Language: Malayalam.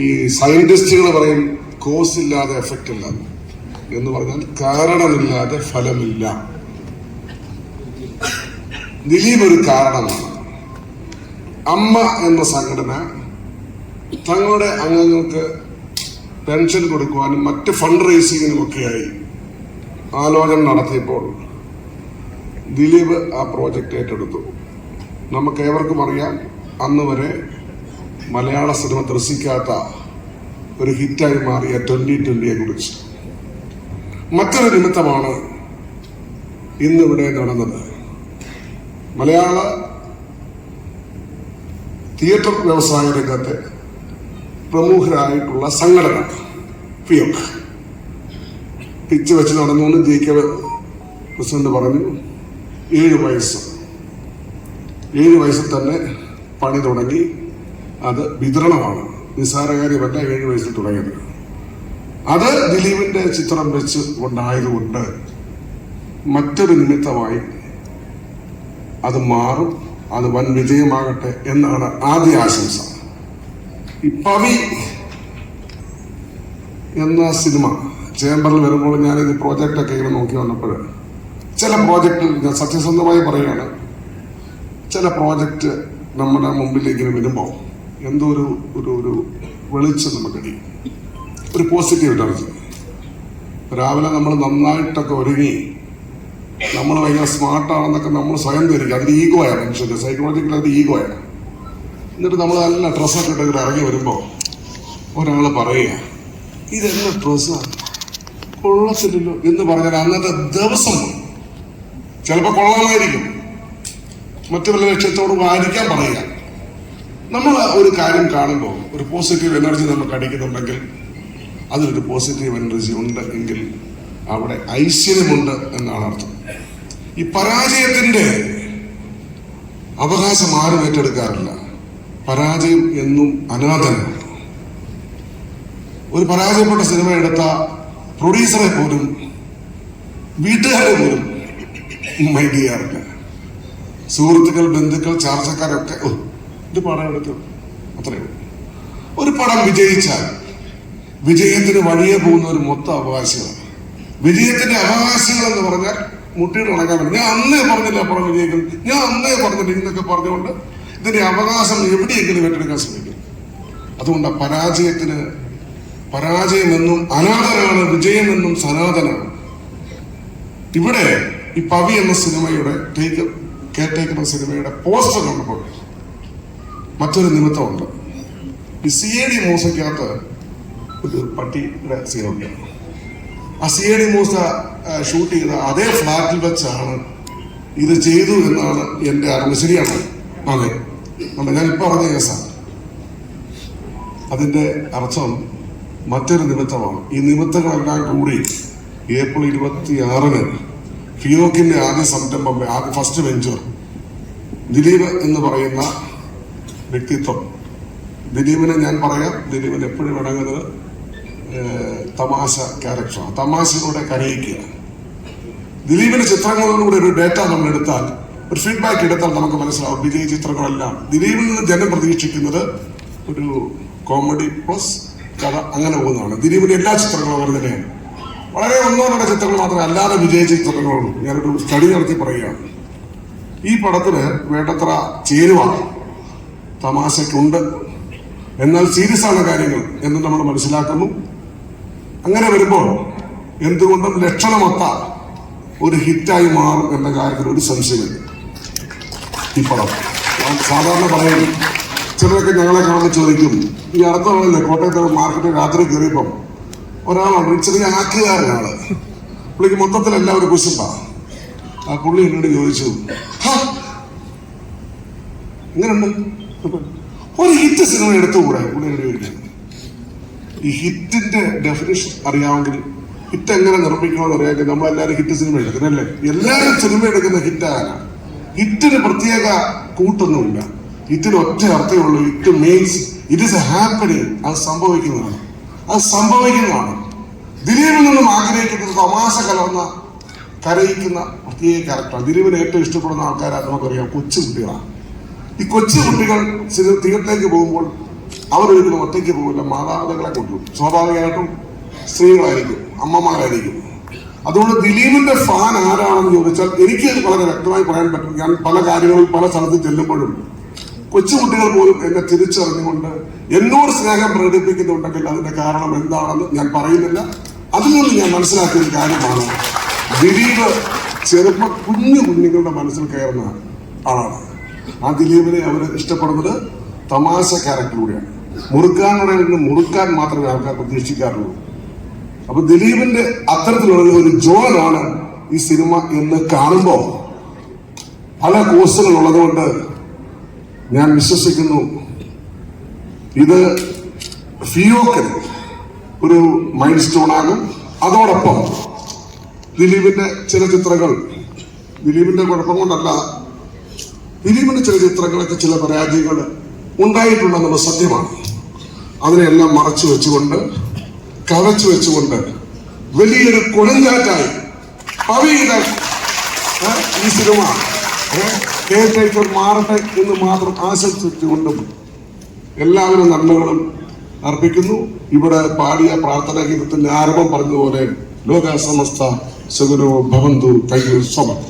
ഈ സയന്റിസ്റ്റുകൾ പറയും കോസ് ഇല്ലാതെ എഫക്റ്റ് ഇല്ല എന്ന് പറഞ്ഞാൽ കാരണമില്ലാതെ ഫലമില്ല. ദിലീപ് ഒരു കാരണമാണ്. അമ്മ എന്ന സംഘടന തങ്ങളുടെ അംഗങ്ങൾക്ക് പെൻഷൻ കൊടുക്കുവാനും മറ്റ് ഫണ്ട് റേസിങ്ങിനുമൊക്കെയായി ആലോചന നടത്തിയപ്പോൾ ദിലീപ് ആ പ്രോജക്റ്റ് ഏറ്റെടുത്തു. നമുക്ക് ഏവർക്കും അറിയാം അന്ന് വരെ മലയാള സിനിമ ത്രസിക്കാത്ത ഒരു ഹിറ്റായി മാറിയ ട്വന്റി ട്വന്റിയെ കുറിച്ച്. മറ്റൊരു നിമിത്തമാണ് ഇന്നിവിടെ നടന്നത്. മലയാള തിയേറ്റർ വ്യവസായ രംഗത്തെ പ്രമുഖരായിട്ടുള്ള സംഘടന ഫിയോക് പിച്ച് വെച്ച് നടന്നു എന്ന് ജെ കെ പ്രസിഡന്റ് പറഞ്ഞു ഏഴ് വയസ്സ്. ഏഴ് വയസ്സിൽ തന്നെ പണി തുടങ്ങി. അത് വിതരണമാണ്. നിസാരകാരി കാര്യമല്ല ഏഴ് വയസ്സിൽ തുടങ്ങിയത്. അത് ദിലീപിന്റെ ചിത്രം വെച്ച് ഉണ്ടായതുകൊണ്ട് മറ്റൊരു നിമിത്തമായി അത് മാറും അത് വൻ വിജയമാകട്ടെ എന്നാണ് ആദ്യ ആശംസ. ഈ പവി എന്ന സിനിമ ചേംബറിൽ വരുമ്പോൾ ഞാൻ ഞാനിത് പ്രോജക്റ്റൊക്കെ ഇങ്ങനെ നോക്കി വന്നപ്പോൾ ചില പ്രോജക്റ്റിൽ ഞാൻ സത്യസന്ധമായി പറയുകയാണ് ചില പ്രോജക്റ്റ് നമ്മുടെ മുമ്പിലേക്ക് വരുമ്പോൾ എന്തോ ഒരു ഒരു ഒരു വെളിച്ചം നമുക്കടി ഒരു പോസിറ്റീവ് എനർജി രാവിലെ നമ്മൾ നന്നായിട്ടൊക്കെ ഒരുങ്ങി നമ്മൾ ഭയങ്കര സ്മാർട്ടാണെന്നൊക്കെ നമ്മൾ സ്വയം ധരിക്കുക. അതിന് ഈഗോയാണ് മനുഷ്യന്റെ സൈക്കോളജിക്കൽ അത് ഈഗോയാണ് എന്നിട്ട് നമ്മൾ നല്ല ഡ്രസ്സൊക്കെ ഇട്ട് ഇറങ്ങി വരുമ്പോൾ ഒരാൾ പറയുക ഇതെന്ന ഡ്രസ്സാണ് കൊള്ളത്തില്ലല്ലോ എന്ന് പറഞ്ഞാൽ അന്നത്തെ ദിവസം. ചിലപ്പോൾ കൊള്ളാമായിരിക്കും. മറ്റു വല്ല ലക്ഷ്യത്തോടും വായിക്കാൻ പറയുക. നമ്മൾ ഒരു കാര്യം കാണുമ്പോൾ ഒരു പോസിറ്റീവ് എനർജി നമുക്ക് അടിക്കുന്നുണ്ടെങ്കിൽ അതിലൊരു പോസിറ്റീവ് എനർജി ഉണ്ട് എങ്കിൽ അവിടെ ഐശ്വര്യമുണ്ട് എന്നാണ് അർത്ഥം. ഈ പരാജയത്തിന്റെ അവകാശം ആരും ഏറ്റെടുക്കാറില്ല. പരാജയം എന്നും അനാഥനാണ് ഒരു പരാജയപ്പെട്ട സിനിമ എടുത്ത പ്രൊഡ്യൂസറെ പോലും വീട്ടുകാരെ പോലും മൈൻഡ് ചെയ്യാറില്ല. സുഹൃത്തുക്കൾ ബന്ധുക്കൾ ചാർച്ചക്കാരൊക്കെ ഇത് പടം എടുത്തു. അത്രയേ ഉള്ളൂ. ഒരു പടം വിജയിച്ചാൽ വിജയത്തിന് വഴിയെ പോകുന്ന ഒരു മൊത്തം അവകാശമാണ് വിജയത്തിന്റെ അവകാശങ്ങൾ എന്ന് പറഞ്ഞാൽ മുട്ടിയുടെ ഉണക്കാൻ പറ്റും ഞാൻ അന്നേ പറഞ്ഞില്ല പടം വിജയിക്കും. ഞാൻ അന്നേ പറഞ്ഞില്ല ഇന്നൊക്കെ പറഞ്ഞുകൊണ്ട് ഇതിന്റെ അവകാശം എവിടെയെങ്കിലും ഏറ്റെടുക്കാൻ ശ്രമിക്കും. അതുകൊണ്ട് പരാജയത്തിന് പരാജയമെന്നും അനാഥനാണ് വിജയമെന്നും സനാതനാണ്. ഇവിടെ ഈ പവി എന്ന സിനിമയുടെ ടേക്ക് കെയർടേക്കർ എന്ന സിനിമയുടെ പോസ്റ്റർ കണ്ടപ്പോൾ മറ്റൊരു നിമിത്തമുണ്ട്. ഈ സി എ ഡി മൂസയ്ക്കകത്ത് ഒരു പട്ടിയുടെ സീനുണ്ട് ആ C I D Moosa shoot ചെയ്ത അതേ ഫ്ലാറ്റിൽ വെച്ചാണ് ഇത് ചെയ്തു എന്നാണ് എന്റെ അറിവ്. ശരിയാണ്? അതെ. അല്ല ഞാൻ ഇപ്പൊ പറഞ്ഞ കേസാണ് അതിന്റെ അർത്ഥം മറ്റൊരു നിമിത്തമാണ്. ഈ നിമിത്തങ്ങളെല്ലാം കൂടി ഏപ്രിൽ ഇരുപത്തി ആറിന് ഫിയോക്കിന്റെ ആദ്യ സംരംഭം ആദ്യ ഫസ്റ്റ് വെഞ്ചർ ദിലീപ് എന്ന് പറയുന്ന വ്യക്തിത്വം. ദിലീപിനെ ഞാൻ പറയാം. ദിലീപിന് എപ്പോഴും ഇടങ്ങുന്നത് തമാശ ക്യാരക്ടറാണ്. തമാശയിലൂടെ കരയിക്കുക ദിലീപിന്റെ ചിത്രങ്ങളിലൂടെ ഒരു ഡേറ്റ നമ്മൾ എടുത്താൽ ഒരു ഫീഡ്ബാക്ക് എടുത്താൽ നമുക്ക് മനസ്സിലാവും വിജയ ചിത്രങ്ങളെല്ലാം. ദിലീപിൽ നിന്ന് ജനം പ്രതീക്ഷിക്കുന്നത് ഒരു കോമഡി പ്ലസ് കഥ അങ്ങനെ പോകുന്നതാണ്. ദിലീപിന്റെ എല്ലാ ചിത്രങ്ങളും അവർ തന്നെയാണ്. വളരെ ഒന്നോ രണ്ടോ ചിത്രങ്ങൾ മാത്രമേ അല്ലാതെ വിജയ ചിത്രങ്ങളുള്ളൂ. ഞാനൊരു സ്റ്റഡി നടത്തി പറയുകയാണ്. ഈ പടത്തിന് വേണ്ടത്ര ചേരുവ തമാശയ്ക്കുണ്ട്. എന്നാൽ സീരിയസ് ആണ് കാര്യങ്ങൾ എന്ന് നമ്മൾ മനസ്സിലാക്കുന്നു. അങ്ങനെ വരുമ്പോൾ എന്തുകൊണ്ടും ലക്ഷണമൊത്ത ഒരു ഹിറ്റായി മാറും എന്ന കാര്യത്തിൽ ഒരു സംശയമില്ല. ഈ പടം. സാധാരണ പറയും ചിലരൊക്കെ ഞങ്ങളെ കാണാൻ ചോദിക്കും ഈ അടുത്തവണല്ലേ കോട്ടയത്തെ മാർക്കറ്റിൽ രാത്രി കയറിയപ്പം ഒരാളാണ് ഒരു ചെറിയ ആക്കുകാരനാണ് പുള്ളിക്ക് മൊത്തത്തിൽ എല്ലാവരും കുശുമ്പാ. ആ പുള്ളി എന്നോട് ചോദിച്ചു "ഹാ, എങ്ങനെയുണ്ട് ഒരു ഹിറ്റ് സിനിമ എടുത്തുകൂടെ പുള്ളിയുടെ ചോദിക്കുന്നു ഈ ഹിറ്റിന്റെ ഡെഫിനേഷൻ അറിയാമെങ്കിൽ ഹിറ്റ് എങ്ങനെ നിർമ്മിക്കണമെന്ന് അറിയാമെങ്കിൽ നമ്മളെല്ലാവരും ഹിറ്റ് സിനിമ എടുക്കുന്നല്ലേ എല്ലാവരും സിനിമ എടുക്കുന്ന ഹിറ്റാണ് ഹിറ്റിന് പ്രത്യേക കൂട്ടൊന്നുമില്ല. ഹിറ്റിന് ഒറ്റ അർത്ഥമേ ഉള്ളൂ. Hit means it is a happening അത് സംഭവിക്കുന്നതാണ്. അത് സംഭവിക്കുന്നതാണ്. ദിലീപിൽ നിന്നും ആഗ്രഹിക്കുന്നത് തമാശ കലർന്ന കരയിക്കുന്ന പ്രത്യേക ക്യാരക്ടറാണ് ദിലീപിന് ഏറ്റവും ഇഷ്ടപ്പെടുന്ന ആൾക്കാരാണ് നമുക്കറിയാം കൊച്ചു കുട്ടികളാണ് ഈ കൊച്ചു കുട്ടികൾ തീരത്തേക്ക് പോകുമ്പോൾ അവരൊരിക്കലും ഒറ്റയ്ക്ക് പോകില്ല മാതാപിതാക്കളെ കൊണ്ടുപോകും സ്വാഭാവികമായിട്ടും സ്ത്രീകളായിരിക്കും അമ്മമാരായിരിക്കും. അതുകൊണ്ട് ദിലീപിന്റെ ഫാൻ ആരാണെന്ന് ചോദിച്ചാൽ എനിക്ക് വളരെ വ്യക്തമായി പറയാൻ പറ്റും. ഞാൻ പല കാര്യങ്ങളും പല സ്ഥലത്ത് ചെല്ലുമ്പോഴും കൊച്ചുകുട്ടികൾ പോലും എന്നെ തിരിച്ചറിഞ്ഞുകൊണ്ട് എന്നോട് സ്നേഹം പ്രകടിപ്പിക്കുന്നുണ്ടെങ്കിൽ അതിന്റെ കാരണം എന്താണെന്ന് ഞാൻ പറയുന്നില്ല. അതിൽ നിന്ന് ഞാൻ മനസ്സിലാക്കിയ ഒരു കാര്യമാണ് ദിലീപ് ചെറുപ്പ കുഞ്ഞു കുഞ്ഞുങ്ങളുടെ മനസ്സിൽ കയറുന്ന ആളാണ്. ആ ദിലീപിനെ അവർ ഇഷ്ടപ്പെടുന്നത് തമാശ ക്യാരക്ടറിലൂടെയാണ്. മുറുക്കാൻ പറയുന്നത് മുറുക്കാൻ മാത്രമേ ആൾക്കാർ പ്രതീക്ഷിക്കാറുള്ളൂ. അപ്പൊ ദിലീപിന്റെ അത്തരത്തിലുള്ള ഒരു ജോനാണ് ഈ സിനിമ എന്ന് കാണുമ്പോൾ പല കോഴ്സുകൾ ഉള്ളതുകൊണ്ട് ഞാൻ വിശ്വസിക്കുന്നു. ഇത് ഫിയോക്കൻ ഒരു മൈൻഡ് സ്റ്റോൺ ആകും അതോടൊപ്പം ദിലീപിന്റെ ചില ചിത്രങ്ങൾ ദിലീപിന്റെ കുഴപ്പം കൊണ്ടല്ല ദിലീപിന്റെ ചില ചിത്രങ്ങളൊക്കെ ചില പരാജയങ്ങൾ ഉണ്ടായിട്ടുണ്ടെന്നുള്ള സത്യമാണ്. അതിനെല്ലാം മറച്ചു വെച്ചുകൊണ്ട് കവച്ചു വെച്ചുകൊണ്ട് വലിയൊരു കൊടുങ്കാറ്റായി പവിയുടെ ഈ സിനിമ മാറട്ടെ എന്ന് മാത്രം ആശംസിച്ചുകൊണ്ടും എല്ലാവരും നന്മകളും അർപ്പിക്കുന്നു. ഇവിടെ പാടിയ പ്രാർത്ഥനാ ഗീതത്തിന്റെ ആരംഭം പറഞ്ഞതുപോലെ ലോകാസമസ്ത സുഗുരു ഭവന്തു. Kayyur you so much